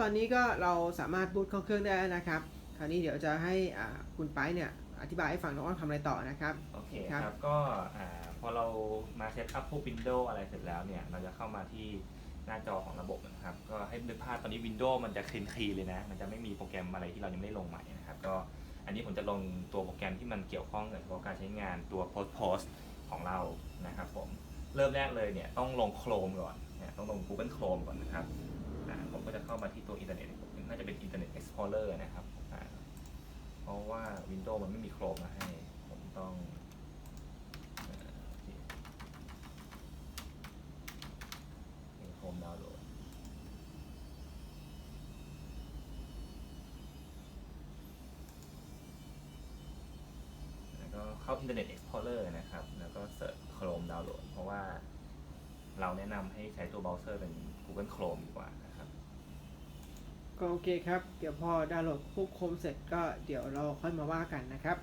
ตอนนี้ก็เราสามารถบูตเข้าเครื่องได้แล้วนะครับ คราวนี้เดี๋ยวจะให้อ่าคุณไปเนี่ยอธิบายให้ฟังน้องอ้อนทำอะไรต่อนะครับ โอเคครับครับก็อ่าพอเรามาเซตอัพพวก Windows อะไรเสร็จแล้วเนี่ย เราจะเข้ามาที่หน้าจอของระบบนะครับ ก็ให้นึกภาพตอนนี้ Windows มันจะคลีนคลีเลยนะ มันจะไม่มีโปรแกรมอะไรที่เรายังไม่ได้ลงใหม่นะครับ ก็อันนี้ผมจะลงตัวโปรแกรมที่มันเกี่ยวข้องกับการใช้งานตัว Post Post ของเรานะครับผม เริ่มแรกเลยเนี่ยต้องลง Chrome ก่อนเนี่ยต้องลง Google Chrome ก่อนนะครับอ่าผ มามาที่ตัวอินเทอร์เน็ตน่าจะเป็น Internet Explorer นะครับ เพราะว่า Windows มันไม่มี Chrome มาให้ ผมต้องเอ่อ Chrome ดาวน์โหลดแล้วก็เข้า Internet Explorer นะครับ แล้วก็เสิร์ช Chrome ดาวน์โหลด เพราะว่าเราแนะนำให้ใช้ตัวเบราว์เซอร์เป็น Google Chrome ดีกว่า ก็โอเคครับ เดี๋ยวพอดาวน์โหลดควบคุมเสร็จก็เดี๋ยวเราค่อยมาว่ากันนะครับ